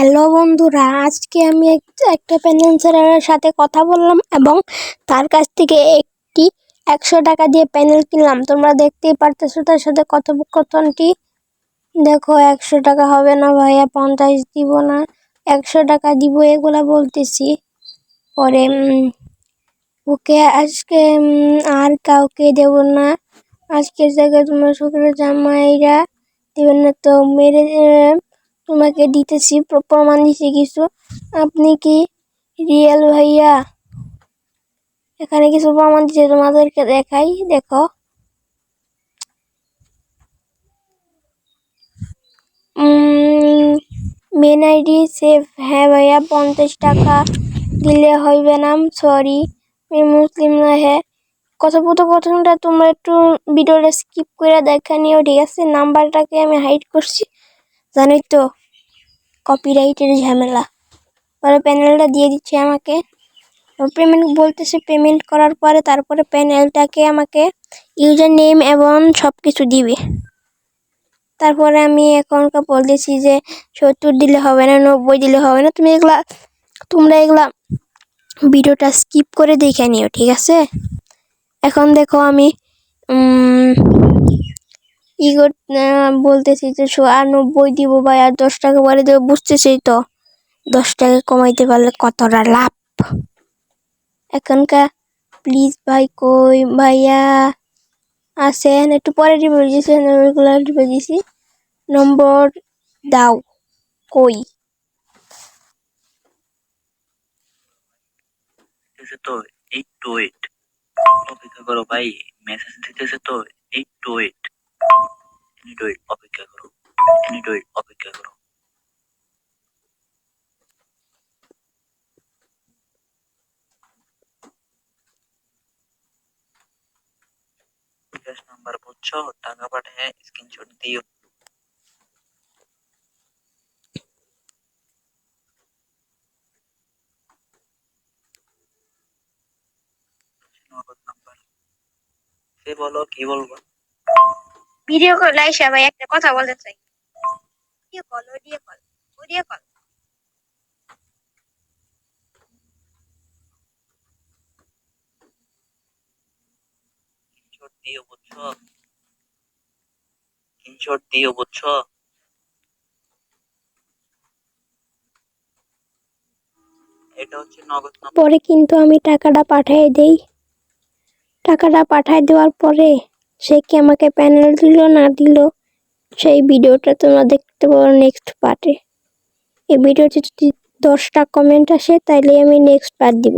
Hello বন্ধুরা, আজকে আমি এক- একটা প্যানেল সাথে কথা বললাম এবং তার কাছ থেকে একটি একশো টাকা দিয়ে প্যানেল কিনলাম। তোমরা দেখতেই পারতেছো তার সাথে কথোপকথনটি। দেখো, একশো টাকা হবে না ভাইয়া, পঞ্চাশ দিব না, একশো টাকা দিব এগুলা বলতেছি। পরে ওকে আজকে আর কাউকে দেব না। আজকের জায়গায় তোমার শুক্রের জামাইরা দেবেন না তো, মেরে তোমাকে দিতেছি প্র- প্রমাণ দিছি কিছু। আপনি কি রিয়েল ভাইয়া? এখানে কিছু প্রমাণ দিচ্ছে তোমাদেরকে দেখাই, দেখো। মেন আইডি সেভ হ্যাঁ ভাইয়া, পঞ্চাশ টাকা দিলে হইবে না সরি আমি মুসলিম না হ্যাঁ। কথোপকথনটা তোমরা একটু ভিডিওটা স্কিপ করে দেখা নিও, ঠিক আছে? নাম্বারটাকে আমি হাইড করছি, জানোই তো। কপিরাইটের ঝামেলা। পরে প্যানেলটা দিয়ে দিচ্ছে আমাকে। পেমেন্ট বলতেছে পেমেন্ট করার পরে তারপরে প্যানেলটাকে আমাকে ইউজার নেম এবং সব কিছু দিবে। তারপরে আমি এখনকার বলতেছি যে, সত্তর দিলে হবে না, নব্বই দিলে হবে না, তুমি এগুলা, তোমরা এগুলা ভিডিওটা স্কিপ করে দেখে নিও, ঠিক আছে? এখন দেখো আমি ই বলতেছি যে আর নব্বই দিব ভাই, আর দশ টাকা বাড়ি দেবো বুঝতেছি তো। দশ টাকা কমাইতে পারলে কতটা লাভ? এখনকার প্লিজ ভাই কই ভাইয়া? আসেন একটু পরে টিপে দিয়েছি নম্বরগুলো দিয়েছি নম্বর দাও, কই? তো একটু ওয়েট অপেক্ষা করো ভাই মেসেজ দিতেছে তো একটু ওয়েট মিনিট ওয়েট অপেক্ষা করো মিনিট ওয়েট অপেক্ষা করো বিকাশ নাম্বার বুঝছ টাকা পাঠায় স্ক্রিনশট দিও নগদ নাম্বার সে বলো কি বলব ভিডিও কল আইসা ভাই একটা কথা বলতে চাই। Video call audio call audio call screenshot দিও বুঝছ? দিও বুঝছ? এটা হচ্ছে নগদ পরে কিন্তু আমি টাকাটা পাঠিয়ে দেই। টাকাটা পাঠিয়ে দেওয়ার পরে সে কি আমাকে প্যানেল দিল, না দিল? সেই ভিডিওটা তোমরা দেখতে পারো নেক্সট পার্টে এই ভিডিওতে যদি দশটা কমেন্ট আসে, তাইলে আমি নেক্সট পার্ট দিব।